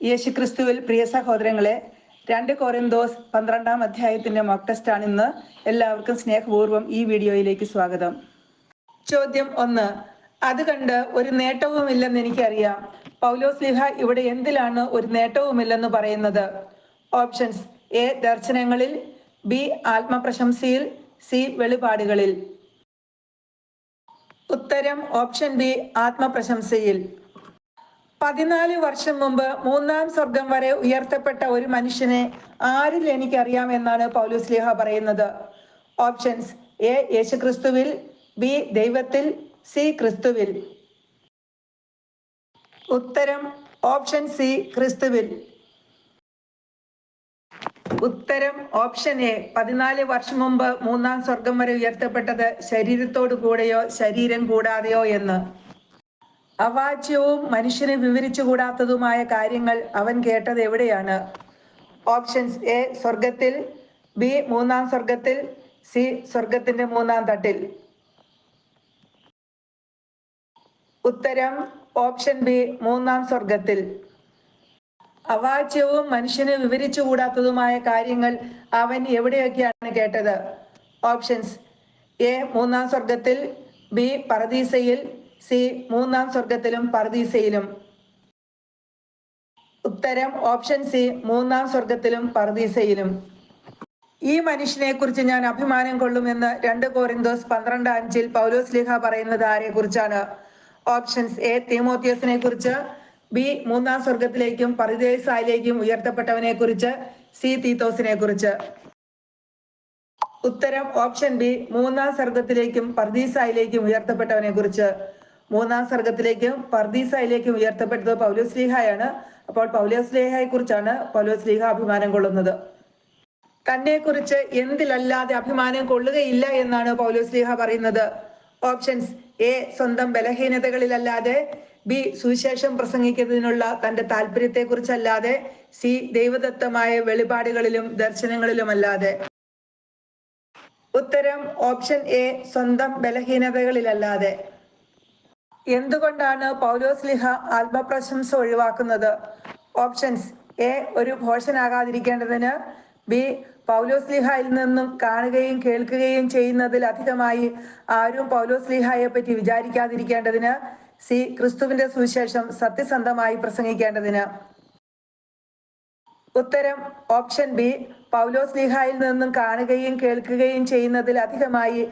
യേശുക്രിസ്തുവിൽ പ്രിയ സഹോദരങ്ങളെ രണ്ട് കോരന്തോസ് പന്ത്രണ്ടാം അധ്യായത്തിന്റെ മോക്ക് ആണ് ഇന്ന് എല്ലാവർക്കും സ്നേഹപൂർവം ഈ വീഡിയോയിലേക്ക് സ്വാഗതം. ചോദ്യം ഒന്ന് അത് കണ്ട് ഒരു നേട്ടവും ഇല്ലെന്ന് എനിക്കറിയാം. പൗലോസ് ലിഹ ഇവിടെ എന്തിലാണ് ഒരു നേട്ടവുമില്ലെന്ന് പറയുന്നത്? ഓപ്ഷൻസ് എ ദർശനങ്ങളിൽ ബി ആത്മപ്രശംസയിൽ സി വെളിപാടുകളിൽ. ഉത്തരം ഓപ്ഷൻ ബി ആത്മപ്രശംസയിൽ. പതിനാല് വർഷം മുമ്പ് മൂന്നാം സ്വർഗം വരെ ഉയർത്തപ്പെട്ട ഒരു മനുഷ്യനെ ആരിൽ എനിക്കറിയാം എന്നാണ് പൗലോസ് ലിഹ പറയുന്നത്. ഓപ്ഷൻസ് എ യേശുക്രിസ്തുവിൽ ബി ദൈവത്തിൽ സി ക്രിസ്തുവിൽ. ഉത്തരം ഓപ്ഷൻ സി ക്രിസ്തുവിൽ. ഉത്തരം ഓപ്ഷൻ എ പതിനാല് വർഷം മുമ്പ് മൂന്നാം സ്വർഗം വരെ ഉയർത്തപ്പെട്ടത് ശരീരത്തോടു കൂടെയോ ശരീരം കൂടാതെയോ എന്ന്. അവാച്യവും മനുഷ്യന് വിവരിച്ചുകൂടാത്തതുമായ കാര്യങ്ങൾ അവൻ കേട്ടത് എവിടെയാണ്? ഓപ്ഷൻസ് എ സ്വർഗത്തിൽ ബി മൂന്നാം സ്വർഗത്തിൽ സി സ്വർഗത്തിന്റെ മൂന്നാം തട്ടിൽ. ഉത്തരം ഓപ്ഷൻ ബി മൂന്നാം സ്വർഗത്തിൽ അവാച്യവും മനുഷ്യന് വിവരിച്ചുകൂടാത്തതുമായ കാര്യങ്ങൾ അവൻ എവിടെയൊക്കെയാണ് കേട്ടത്? ഓപ്ഷൻസ് എ മൂന്നാം സ്വർഗത്തിൽ ബി പറദീസയിൽ സി മൂന്നാം സ്വർഗത്തിലും പർദീസയിലും. ഉത്തരം ഓപ്ഷൻ സി മൂന്നാം സ്വർഗത്തിലും പർദീസയിലും. ഈ മനുഷ്യനെ കുറിച്ച് ഞാൻ അഭിമാനം കൊള്ളുമെന്ന് രണ്ട് കോറിന്തോസ് പന്ത്രണ്ട് അഞ്ചിൽ പൗലോസ് ലിഹ പറയുന്നത് ആരെ കുറിച്ചാണ് ഓപ്ഷൻസ് എ തീമോത്തിയസിനെ കുറിച്ച് ബി മൂന്നാം സ്വർഗത്തിലേക്കും പരദേശായിലേക്കും ഉയർത്തപ്പെട്ടവനെ കുറിച്ച് സി തീത്തോസിനെ കുറിച്ച് ഉത്തരം ഓപ്ഷൻ ബി മൂന്നാം സ്വർഗത്തിലേക്കും പർദീസായിലേക്കും ഉയർത്തപ്പെട്ടവനെ കുറിച്ച് മൂന്നാം സർഗത്തിലേക്കും പർദീസയിലേക്കും ഉയർത്തപ്പെട്ടത് പൗലോസ് ലീഹായാണ് അപ്പോൾ പൗലോസ് ലീഹയെ കുറിച്ചാണ് പൗലോസ് ലീഹ അഭിമാനം കൊള്ളുന്നത്. തന്നെ കുറിച്ച് എന്തിലല്ലാതെ അഭിമാനം കൊള്ളുകയില്ല എന്നാണ് പൗലോസ് ലീഹ പറയുന്നത്. ഓപ്ഷൻസ് എ സ്വന്തം ബലഹീനതകളിലല്ലാതെ ബി സുവിശേഷം പ്രസംഗിക്കുന്നതിനുള്ള തന്റെ താല്പര്യത്തെ കുറിച്ചല്ലാതെ സി ദൈവദത്തമായ വെളിപാടുകളിലും ദർശനങ്ങളിലും അല്ലാതെ ഉത്തരം ഓപ്ഷൻ എ സ്വന്തം ബലഹീനതകളിലല്ലാതെ. എന്തുകൊണ്ടാണ് പൗലോസ് ലിഹ ആത്മപ്രശംസ ഒഴിവാക്കുന്നത്? ഓപ്ഷൻസ് എ ഒരു ഭോഷനാകാതിരിക്കേണ്ടതിന്. ബി പൗലോസ് ലിഹായിൽ നിന്നും കാണുകയും കേൾക്കുകയും ചെയ്യുന്നതിൽ അധികമായി ആരും പൗലോസ് ലിഹായെ പറ്റി വിചാരിക്കാതിരിക്കേണ്ടതിന്. സി ക്രിസ്തുവിന്റെ സുവിശേഷം സത്യസന്ധമായി പ്രസംഗിക്കേണ്ടതിന്. ഉത്തരം. ഓപ്ഷൻ ബി പൗലോസ് ലിഹായിൽ നിന്നും കാണുകയും കേൾക്കുകയും ചെയ്യുന്നതിൽ അധികമായി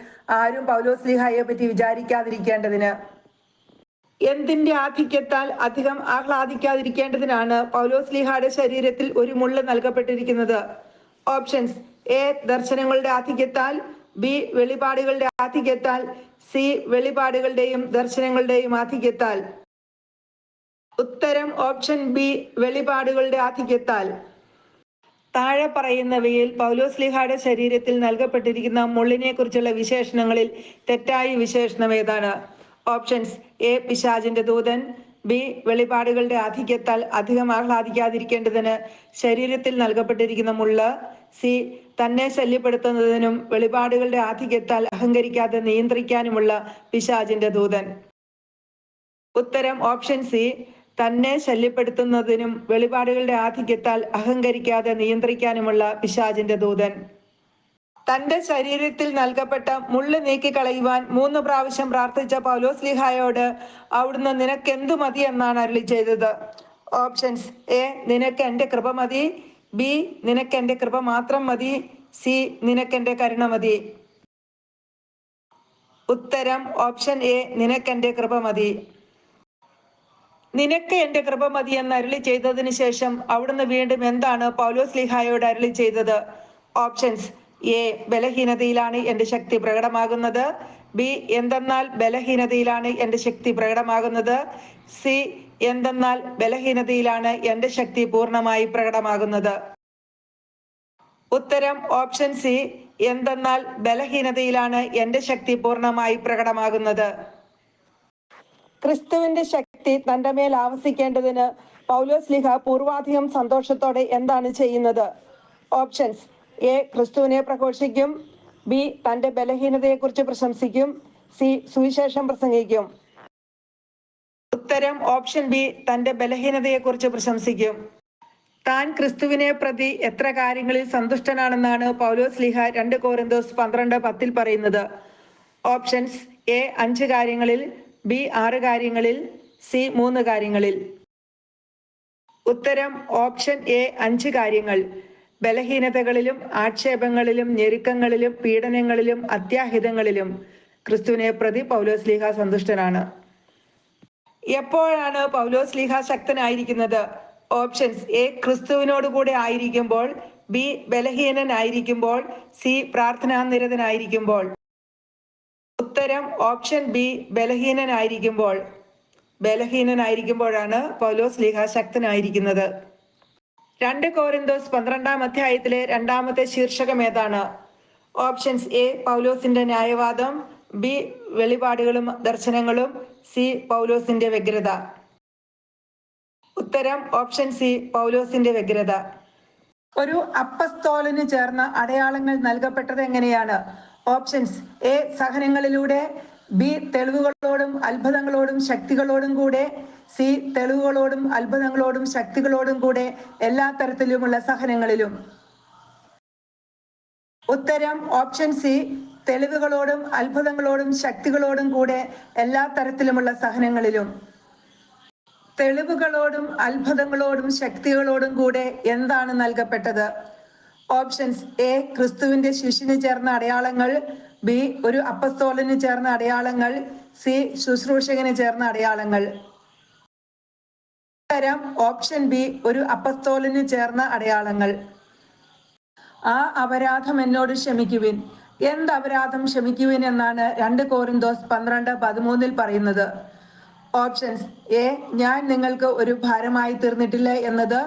ആരും പൗലോസ് ലിഹായെ പറ്റി വിചാരിക്കാതിരിക്കേണ്ടതിന്. എന്തിന്റെ ആധിക്യത്താൽ അധികം ആഹ്ലാദിക്കാതിരിക്കേണ്ടതിനാണ് പൗലോസ് ലിഹാടെ ശരീരത്തിൽ ഒരു മുള്ള നൽകപ്പെട്ടിരിക്കുന്നത്. ഓപ്ഷൻസ്. എ ദർശനങ്ങളുടെ ആധിക്യത്താൽ ബി വെളിപാടുകളുടെ ആധിക്യത്താൽ സി വെളിപാടുകളുടെയും ദർശനങ്ങളുടെയും ആധിക്യത്താൽ. ഉത്തരം ഓപ്ഷൻ ബി വെളിപാടുകളുടെ ആധിക്യത്താൽ. താഴെ പറയുന്നവയിൽ പൗലോസ് ലിഹാടെ ശരീരത്തിൽ നൽകപ്പെട്ടിരിക്കുന്ന മുള്ളിനെ കുറിച്ചുള്ള വിശേഷണങ്ങളിൽ തെറ്റായ വിശേഷണം ഏതാണ്? ഓപ്ഷൻസ്. എ പിശാചിന്റെ ദൂതൻ. ബി വെളിപാടുകളുടെ ആധിക്യത്താൽ അധികം ആഹ്ലാദിക്കാതിരിക്കേണ്ടതിന് ശരീരത്തിൽ നൽകപ്പെട്ടിരിക്കുന്ന മുള്ള. സി തന്നെ ശല്യപ്പെടുത്തുന്നതിനും വെളിപാടുകളുടെ ആധിക്യത്താൽ അഹങ്കരിക്കാതെ നിയന്ത്രിക്കാനുമുള്ള പിശാചിന്റെ ദൂതൻ. ഉത്തരം ഓപ്ഷൻ സി തന്നെ ശല്യപ്പെടുത്തുന്നതിനും വെളിപാടുകളുടെ ആധിക്യത്താൽ അഹങ്കരിക്കാതെ നിയന്ത്രിക്കാനുമുള്ള പിശാചിന്റെ ദൂതൻ. തന്റെ ശരീരത്തിൽ നൽകപ്പെട്ട മുള്ളു നീക്കിക്കളയുവാൻ മൂന്ന് പ്രാവശ്യം പ്രാർത്ഥിച്ച പൗലോസ് ലിഹായോട് അവിടുന്ന് എന്തു മതി എന്നാണ് അരുളി ചെയ്തത്? ഓപ്ഷൻസ് എ നിനക്ക് എന്റെ കൃപ മതി. ബി നിനക്ക് എന്റെ കൃപ മാത്രം മതി. സി നിനക്ക് എന്റെ കരുണ മതി. ഉത്തരം ഓപ്ഷൻ എ നിനക്ക് എന്റെ കൃപ മതി. നിനക്ക് എന്റെ കൃപ മതി എന്ന് അരുളി ചെയ്തതിനു ശേഷം അവിടുന്ന് വീണ്ടും എന്താണ് പൗലോസ് ലിഹായോട് അരുളി ചെയ്തത്? ഓപ്ഷൻസ് എ ബലഹീനതയിലാണ് എന്റെ ശക്തി പ്രകടമാകുന്നത്. ബി എന്തെന്നാൽ ബലഹീനതയിലാണ് എന്റെ ശക്തി പ്രകടമാകുന്നത്. സി എന്തെന്നാൽ ബലഹീനതയിലാണ് എന്റെ ശക്തി പൂർണമായി പ്രകടമാകുന്നത്. ഉത്തരം ഓപ്ഷൻ സി എന്തെന്നാൽ ബലഹീനതയിലാണ് എന്റെ ശക്തി പൂർണമായി പ്രകടമാകുന്നത്. ക്രിസ്തുവിന്റെ ശക്തി തന്റെ മേൽ ആവസിക്കേണ്ടതിന് പൗലോസ് ലിഹ പൂർവാധികം സന്തോഷത്തോടെ എന്താണ് ചെയ്യുന്നത്? ഓപ്ഷൻസ് എ ക്രിസ്തുവിനെ പ്രഘോഷിക്കും ബി തന്റെ ബലഹീനതയെക്കുറിച്ച് പ്രശംസിക്കും സി സുവിശേഷം പ്രസംഗിക്കും. ഉത്തരം ഓപ്ഷൻ ബി തന്റെ ബലഹീനതയെക്കുറിച്ച് പ്രശംസിക്കും. താൻ ക്രിസ്തുവിനെ പ്രതി എത്ര കാര്യങ്ങളിൽ സന്തുഷ്ടനാണെന്നാണ് പൗലോസ് ലിഹ രണ്ട് കോരിന്തോസ് പന്ത്രണ്ട് പത്തിൽ പറയുന്നത്. ഓപ്ഷൻസ് എ അഞ്ച് കാര്യങ്ങളിൽ ബി ആറ് കാര്യങ്ങളിൽ സി മൂന്ന് കാര്യങ്ങളിൽ. ഉത്തരം ഓപ്ഷൻ എ അഞ്ച് കാര്യങ്ങൾ. ബലഹീനതകളിലും ആക്ഷേപങ്ങളിലും ഞെരുക്കങ്ങളിലും പീഡനങ്ങളിലും അത്യാഹിതങ്ങളിലും ക്രിസ്തുവിനെ പ്രതി പൗലോസ് ലീഹ സന്തുഷ്ടനാണ്. എപ്പോഴാണ് പൗലോസ് ലീഹ ശക്തനായിരിക്കുന്നത്? ഓപ്ഷൻസ്. എ ക്രിസ്തുവിനോട് കൂടെ ആയിരിക്കുമ്പോൾ ബി ബലഹീനനായിരിക്കുമ്പോൾ സി പ്രാർത്ഥനാനിരതനായിരിക്കുമ്പോൾ. ഉത്തരം ഓപ്ഷൻ ബി ബലഹീനനായിരിക്കുമ്പോൾ. ബലഹീനനായിരിക്കുമ്പോഴാണ് പൗലോസ് ലീഹ ശക്തനായിരിക്കുന്നത്. രണ്ട് കോരിന്തോസ് പന്ത്രണ്ടാം അധ്യായത്തിലെ രണ്ടാമത്തെ ശീർഷകം ഏതാണ്? ഓപ്ഷൻസ് എ പൗലോസിന്റെ ന്യായവാദം ബി വെളിപാടുകളും ദർശനങ്ങളും സി പൗലോസിന്റെ വ്യഗ്രത. ഉത്തരം ഓപ്ഷൻ സി പൗലോസിന്റെ വ്യഗ്രത. ഒരു അപ്പസ്തോലിന് ചേർന്ന അടയാളങ്ങൾ നൽകപ്പെട്ടത് എങ്ങനെയാണ്? ഓപ്ഷൻസ് എ സഹനങ്ങളിലൂടെ ബി തെളിവുകളോടും അത്ഭുതങ്ങളോടും ശക്തികളോടും കൂടെ സി തെളിവുകളോടും അത്ഭുതങ്ങളോടും ശക്തികളോടും കൂടെ എല്ലാ തരത്തിലുമുള്ള സഹനങ്ങളിലും. ഉത്തരം ഓപ്ഷൻ സി തെളിവുകളോടും അത്ഭുതങ്ങളോടും ശക്തികളോടും കൂടെ എല്ലാ തരത്തിലുമുള്ള സഹനങ്ങളിലും. തെളിവുകളോടും അത്ഭുതങ്ങളോടും ശക്തികളോടും കൂടെ എന്താണ് നൽകപ്പെട്ടത്? ഓപ്ഷൻസ് എ ക്രിസ്തുവിന്റെ ശിഷ്യന് ചേർന്ന അടയാളങ്ങൾ ബി ഒരു അപ്പസ്തോലന് ചേർന്ന അടയാളങ്ങൾ സി ശുശ്രൂഷകന് ചേർന്ന അടയാളങ്ങൾ. ഉത്തരം ഓപ്ഷൻ ബി ഒരു അപ്പസ്തോലന് ചേർന്ന അടയാളങ്ങൾ. ആ അപരാധം എന്നോട് ക്ഷമിക്കുവിൻ. എന്ത് അപരാധം ക്ഷമിക്കുവിൻ എന്നാണ് രണ്ട് കോറിന്തോസ് പന്ത്രണ്ട് പതിമൂന്നിൽ പറയുന്നത്. ഓപ്ഷൻസ് എ ഞാൻ നിങ്ങൾക്ക് ഒരു ഭാരമായി തീർന്നിട്ടില്ല എന്നത്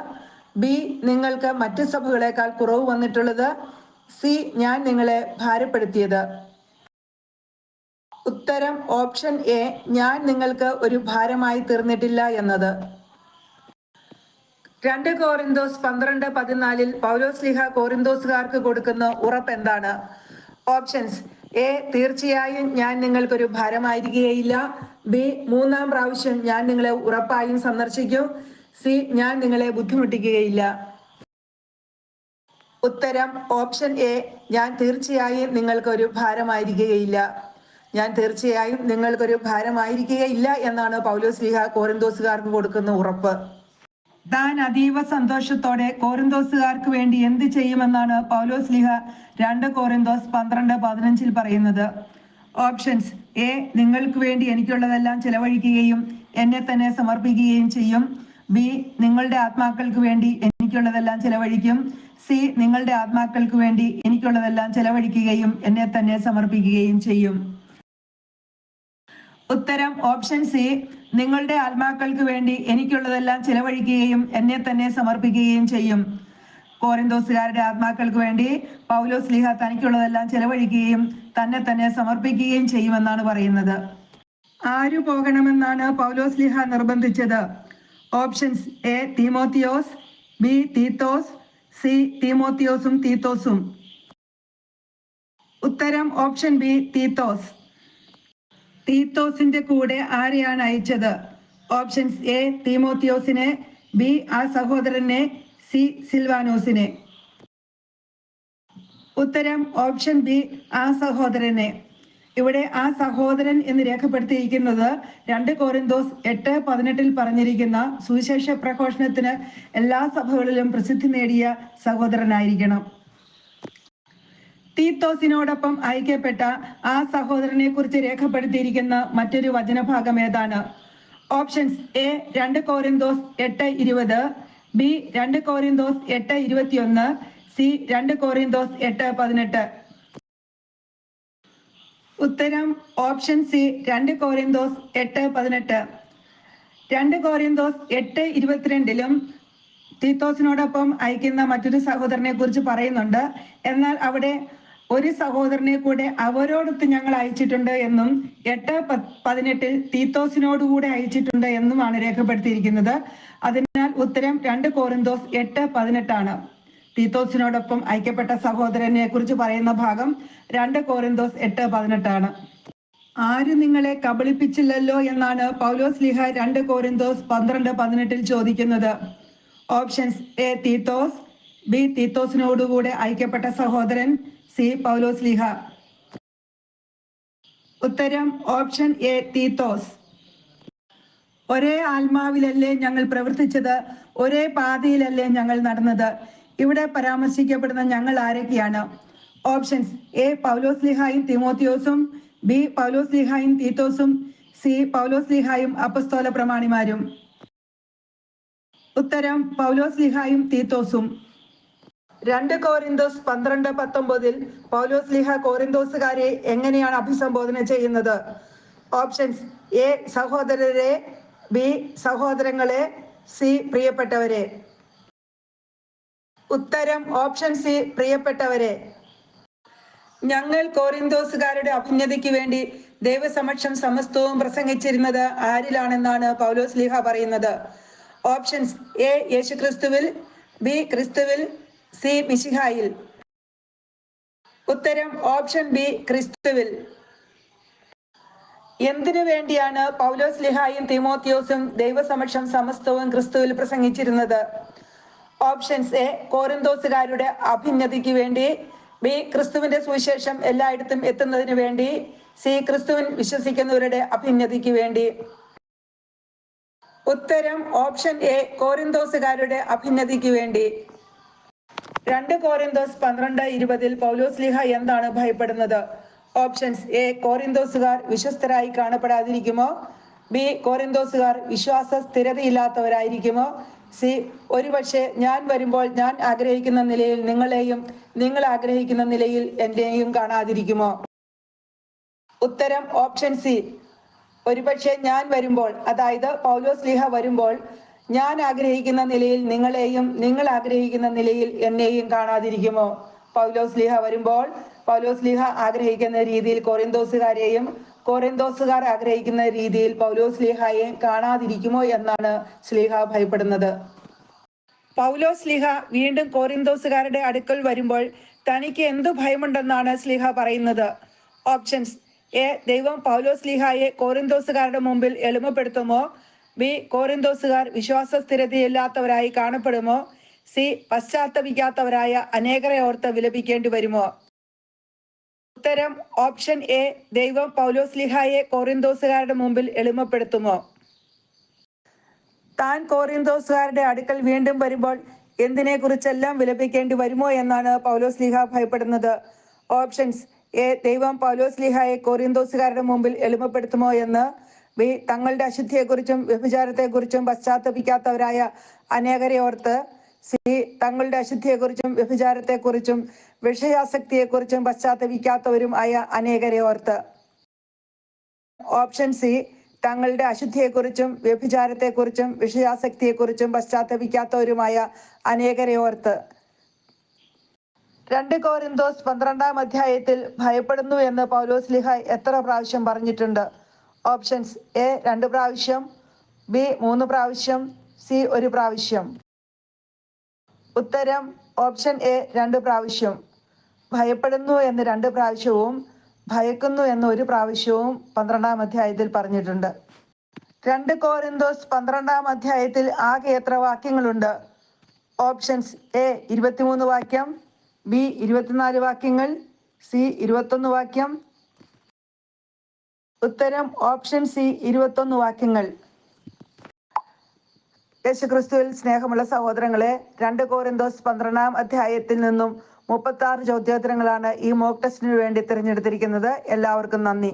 ബി നിങ്ങൾക്ക് മറ്റ് സഭകളെക്കാൾ കുറവ് വന്നിട്ടുള്ളത്. സി ഞാൻ നിങ്ങളെ ഭാരപ്പെടുത്തിയത്. ഉത്തരം ഓപ്ഷൻ എ ഞാൻ നിങ്ങൾക്ക് ഒരു ഭാരമായി തീർന്നിട്ടില്ല എന്നത്. രണ്ട് കോറിന്തോസ് പന്ത്രണ്ട് പതിനാലിൽ പൗലോസ്ലിഹ കോറിന്തോസുകാർക്ക് കൊടുക്കുന്ന ഉറപ്പ് എന്താണ്? ഓപ്ഷൻസ് എ തീർച്ചയായും ഞാൻ നിങ്ങൾക്കൊരു ഭാരമായിരിക്കുകയില്ല. ബി മൂന്നാം പ്രാവശ്യം ഞാൻ നിങ്ങളെ ഉറപ്പായും സന്ദർശിക്കും. സി ഞാൻ നിങ്ങളെ ബുദ്ധിമുട്ടിക്കുകയില്ല. ഉത്തരം ഓപ്ഷൻ എ ഞാൻ തീർച്ചയായും നിങ്ങൾക്കൊരു ഭാരമായിരിക്കുകയില്ല. ഞാൻ തീർച്ചയായും നിങ്ങൾക്കൊരു ഭാരമായിരിക്കുകയില്ല എന്നാണ് പൗലോസ് ലിഹ കോരന്തോസുകാർക്ക് കൊടുക്കുന്ന ഉറപ്പ്. താൻ അതീവ സന്തോഷത്തോടെ കോരന്തോസുകാർക്ക് വേണ്ടി എന്ത് ചെയ്യുമെന്നാണ് പൗലോസ് ലിഹ രണ്ട് കോരന്തോസ് പന്ത്രണ്ട് പതിനഞ്ചിൽ പറയുന്നത്. ഓപ്ഷൻസ് എ നിങ്ങൾക്ക് വേണ്ടി എനിക്കുള്ളതെല്ലാം ചെലവഴിക്കുകയും എന്നെ തന്നെ സമർപ്പിക്കുകയും ചെയ്യും. ബി നിങ്ങളുടെ ആത്മാക്കൾക്ക് വേണ്ടി എനിക്കുള്ളതെല്ലാം ചെലവഴിക്കും. സി നിങ്ങളുടെ ആത്മാക്കൾക്ക് വേണ്ടി എനിക്കുള്ളതെല്ലാം ചെലവഴിക്കുകയും എന്നെ തന്നെ സമർപ്പിക്കുകയും ചെയ്യും. ഉത്തരം ഓപ്ഷൻ സി നിങ്ങളുടെ ആത്മാക്കൾക്ക് വേണ്ടി എനിക്കുള്ളതെല്ലാം ചെലവഴിക്കുകയും എന്നെ തന്നെ സമർപ്പിക്കുകയും ചെയ്യും. കോരിന്തോസുകാരുടെ ആത്മാക്കൾക്ക് വേണ്ടി പൗലോസ് സ്ലിഹ തനിക്കുള്ളതെല്ലാം ചെലവഴിക്കുകയും തന്നെ തന്നെ സമർപ്പിക്കുകയും ചെയ്യുമെന്നാണ് പറയുന്നത്. ആരു പോകണമെന്നാണ് Paulose സ്ലിഹ നിർബന്ധിച്ചത്? Options A Timotheos B Theethos C തീമോത്തിയോസും തീത്തോസും ഉത്തരം ഓപ്ഷൻ ബി തീത്തോസ് തീത്തോസിന്റെ കൂടെ ആരെയാണ് അയച്ചത്? ഓപ്ഷൻസ് എ തീമോത്തിയോസിനെ ബി ആ സഹോദരനെ സി സിൽവാനോസിനെ ഉത്തരം ഓപ്ഷൻ ബി ആ സഹോദരനെ. ഇവിടെ ആ സഹോദരൻ എന്ന് രേഖപ്പെടുത്തിയിരിക്കുന്നത് രണ്ട് കോരിന്തോസ് എട്ട് പതിനെട്ടിൽ പറഞ്ഞിരിക്കുന്ന സുവിശേഷ പ്രഘോഷണത്തിന് എല്ലാ സഭകളിലും പ്രസിദ്ധി നേടിയ സഹോദരനായിരിക്കണം. തീത്തോസിനോടൊപ്പം അയക്കപ്പെട്ട ആ സഹോദരനെ കുറിച്ച് രേഖപ്പെടുത്തിയിരിക്കുന്ന മറ്റൊരു വചനഭാഗം ഏതാണ്? ഓപ്ഷൻസ് എ രണ്ട് കോരിന്തോസ് എട്ട് ഇരുപത് ബി രണ്ട് കോരിന്തോസ് എട്ട് ഇരുപത്തിയൊന്ന് സി രണ്ട് കോരിന്തോസ് എട്ട് പതിനെട്ട്. ഉത്തരം ഓപ്ഷൻ സി രണ്ട് കോരിന്തോസ് എട്ട് പതിനെട്ട്. രണ്ട് കോരിന്തോസ് എട്ട് ഇരുപത്തിരണ്ടിലും തീത്തോസിനോടൊപ്പം അയക്കുന്ന മറ്റൊരു സഹോദരനെ കുറിച്ച് പറയുന്നുണ്ട്. എന്നാൽ അവിടെ ഒരു സഹോദരനെ കൂടെ അവരോടൊത്ത് ഞങ്ങൾ അയച്ചിട്ടുണ്ട് എന്നും എട്ട് പതിനെട്ടിൽ തീത്തോസിനോടുകൂടെ അയച്ചിട്ടുണ്ട് എന്നുമാണ് രേഖപ്പെടുത്തിയിരിക്കുന്നത്. അതിനാൽ ഉത്തരം രണ്ട് കോറിന്തോസ് എട്ട് പതിനെട്ടാണ്. തീത്തോസിനോടൊപ്പം ഐക്യപ്പെട്ട സഹോദരനെ കുറിച്ച് പറയുന്ന ഭാഗം രണ്ട് കോരിന്തോസ് എട്ട് പതിനെട്ടാണ്. ആര് നിങ്ങളെ കബളിപ്പിച്ചില്ലല്ലോ എന്നാണ് പൗലോസ് ലിഹ രണ്ട് കോരിന്തോസ് പന്ത്രണ്ട് പതിനെട്ടിൽ ചോദിക്കുന്നത്. ഓപ്ഷൻസ് എ തീത്തോസ് ബി തീത്തോസിനോടുകൂടെ ഐക്യപ്പെട്ട സഹോദരൻ സി പൗലോസ് ലിഹ. ഉത്തരം ഓപ്ഷൻ എ തീത്തോസ്. ഒരേ ആത്മാവിലല്ലേ ഞങ്ങൾ പ്രവർത്തിച്ചത് ഒരേ പാതയിലല്ലേ ഞങ്ങൾ നടന്നത്. ഇവിടെ പരാമർശിക്കപ്പെടുന്ന ഞങ്ങൾ ആരൊക്കെയാണ്? ഓപ്ഷൻസ് എ പൗലോസ് ലിഹായും തിമോത്തിയോസും ബി പൗലോസ് ലിഹായും തീത്തോസും സി പൗലോസ് ലിഹായും അപ്പസ്തോല പ്രമാണിമാരും. ഉത്തരം പൗലോസ് ലിഹായും തീത്തോസും രണ്ട് കോറിന്തോസ് പന്ത്രണ്ട് പത്തൊമ്പതിൽ പൗലോസ് ലിഹ കോറിന്തോസുകാരെ എങ്ങനെയാണ് അഭിസംബോധന ചെയ്യുന്നത്? ഓപ്ഷൻസ് എ സഹോദരരെ ബി സഹോദരങ്ങളെ സി പ്രിയപ്പെട്ടവരെ. ഉത്തരം ഓപ്ഷൻ സി പ്രിയപ്പെട്ടവരെ. ഞങ്ങൾ കോറിന്തോസുകാരുടെ അഭിന്നതയ്ക്ക് വേണ്ടി ദൈവസമക്ഷം സമസ്തവും പ്രസംഗിച്ചിരുന്നത് ആരിലാണെന്നാണ് പൗലോസ് ലീഹ പറയുന്നത്. ഓപ്ഷൻസ് എ യേശുക്രിസ്തുവിൽ ബി ക്രിസ്തുവിൽ സി മിശിഹായിൽ. ഉത്തരം ഓപ്ഷൻ ബി ക്രിസ്തുവിൽ. എന്തിനു വേണ്ടിയാണ് പൗലോസ് ലിഹായും തിമോത്തിയോസും ദൈവസമക്ഷം സമസ്തവും ക്രിസ്തുവിൽ പ്രസംഗിച്ചിരുന്നത്? ഓപ്ഷൻസ് എ കോരന്തോസുകാരുടെ അഭിന്നതിക്ക് വേണ്ടി ബി ക്രിസ്തുവിന്റെ സുവിശേഷം എല്ലായിടത്തും എത്തുന്നതിന് വേണ്ടി സി ക്രിസ്തുവിൻ വിശ്വസിക്കുന്നവരുടെ അഭിന്നതിക്ക് വേണ്ടി. ഉത്തരം ഓപ്ഷൻ എ കോരിന്തോസുകാരുടെ അഭിന്നതിക്ക് വേണ്ടി. രണ്ട് കോറിന്തോസ് പന്ത്രണ്ട് ഇരുപതിൽ പൗലോസ് ലിഹ എന്താണ് ഭയപ്പെടുന്നത്? ഓപ്ഷൻസ് എ കോറിന്തോസുകാർ വിശ്വസ്തരായി കാണപ്പെടാതിരിക്കുമോ? ബി കോറിന്തോസുകാർ വിശ്വാസ സ്ഥിരതയില്ലാത്തവരായിരിക്കുമോ? സി ഒരുപക്ഷെ ഞാൻ വരുമ്പോൾ ഞാൻ ആഗ്രഹിക്കുന്ന നിലയിൽ നിങ്ങളെയും നിങ്ങൾ ആഗ്രഹിക്കുന്ന നിലയിൽ എന്നെയും കാണാതിരിക്കുമോ? ഉത്തരം ഓപ്ഷൻ സി. ഒരുപക്ഷെ ഞാൻ വരുമ്പോൾ അതായത് പൗലോസ് ലിഹ വരുമ്പോൾ ഞാൻ ആഗ്രഹിക്കുന്ന നിലയിൽ നിങ്ങളെയും നിങ്ങൾ ആഗ്രഹിക്കുന്ന നിലയിൽ എന്നെയും കാണാതിരിക്കുമോ? പൗലോസ് ലിഹ വരുമ്പോൾ പൗലോസ് ലിഹ ആഗ്രഹിക്കുന്ന രീതിയിൽ കോറിന്തോസുകാരെയും കോറിന്തോസുകാർ ആഗ്രഹിക്കുന്ന രീതിയിൽ പൗലോ സ്ലീഹായെ കാണാതിരിക്കുമോ എന്നാണ് സ്ലീഹ ഭയപ്പെടുന്നത്. പൗലോ സ്ലിഹ വീണ്ടും കോറിന്തോസുകാരുടെ അടുക്കൽ വരുമ്പോൾ തനിക്ക് എന്തു ഭയമുണ്ടെന്നാണ് സ്ലിഹ പറയുന്നത്. ഓപ്ഷൻസ്. എ. ദൈവം പൗലോ സ്ലിഹായെ കോറിന്തോസുകാരുടെ മുമ്പിൽ എളിമപ്പെടുത്തുമോ? ബി. കോറിന്തോസുകാർ വിശ്വാസ സ്ഥിരതയില്ലാത്തവരായി കാണപ്പെടുമോ? സി. പശ്ചാത്തപിക്കാത്തവരായ അനേകരെ ഓർത്ത് വിലപിക്കേണ്ടി വരുമോ? ഉത്തരം ഓപ്ഷൻ എ ദൈവം പൗലോസ് ലിഹായെ കോറിന്തോസുകാരുടെ മുമ്പിൽ എളിമപ്പെടുത്തുമോ? താൻ കോറിന്തോസുകാരുടെ അടുക്കൽ വീണ്ടും വരുമ്പോൾ എന്തിനെ കുറിച്ചെല്ലാം വിലപിക്കേണ്ടി വരുമോ എന്നാണ് പൗലോസ് ലിഹ ഭയപ്പെടുന്നത്. ഓപ്ഷൻസ് എ ദൈവം പൗലോസ് ലിഹായെ കോറിന്തോസുകാരുടെ മുമ്പിൽ എളിമപ്പെടുത്തുമോ എന്ന്. ബി തങ്ങളുടെ അശുദ്ധിയെക്കുറിച്ചും വ്യഭിചാരത്തെക്കുറിച്ചും പശ്ചാത്തപിക്കാത്തവരായ അനേകരെ ഓർത്ത് സി തങ്ങളുടെ അശുദ്ധിയെക്കുറിച്ചും വ്യഭിചാരത്തെക്കുറിച്ചും വിഷയാസക്തിയെക്കുറിച്ചും പശ്ചാത്തപിക്കാത്തവരും ആയ അനേകരെ ഓർത്ത്. ഓപ്ഷൻ സി തങ്ങളുടെ അശുദ്ധിയെക്കുറിച്ചും വ്യഭിചാരത്തെക്കുറിച്ചും വിഷയാസക്തിയെക്കുറിച്ചും പശ്ചാത്തപിക്കാത്തവരുമായ അനേകരെ ഓർത്ത്. രണ്ട് കോരിന്തോസ് പന്ത്രണ്ടാം അധ്യായത്തിൽ ഭയപ്പെടുന്നു എന്ന് പൗലോസ് ലിഹ എത്ര പ്രാവശ്യം പറഞ്ഞിട്ടുണ്ട്? ഓപ്ഷൻസ് എ രണ്ട് പ്രാവശ്യം ബി മൂന്ന് പ്രാവശ്യം സി ഒരു പ്രാവശ്യം. ഉത്തരം ഓപ്ഷൻ എ രണ്ട് പ്രാവശ്യം. ഭയപ്പെടുന്നു എന്ന് രണ്ട് പ്രാവശ്യവും ഭയക്കുന്നു എന്ന് ഒരു പ്രാവശ്യവും പന്ത്രണ്ടാം അധ്യായത്തിൽ പറഞ്ഞിട്ടുണ്ട്. രണ്ട് കോരിന്തോസ് പന്ത്രണ്ടാം അധ്യായത്തിൽ ആകെ എത്ര വാക്യങ്ങളുണ്ട്? ഓപ്ഷൻസ് എ ഇരുപത്തിമൂന്ന് വാക്യം ബി ഇരുപത്തിനാല് വാക്യങ്ങൾ സി ഇരുപത്തൊന്ന് വാക്യം. ഉത്തരം ഓപ്ഷൻ സി ഇരുപത്തൊന്ന് വാക്യങ്ങൾ. യേശുക്രിസ്തുവിൽ സ്നേഹമുള്ള സഹോദരങ്ങളെ രണ്ട് കോരന്തോസ് പന്ത്രണ്ടാം അധ്യായത്തിൽ നിന്നും മുപ്പത്തി ആറ് ചോദ്യോത്തരങ്ങളാണ് ഈ മോക്ക് ടെസ്റ്റിന് വേണ്ടി തിരഞ്ഞെടുത്തിരിക്കുന്നത്. എല്ലാവർക്കും നന്ദി.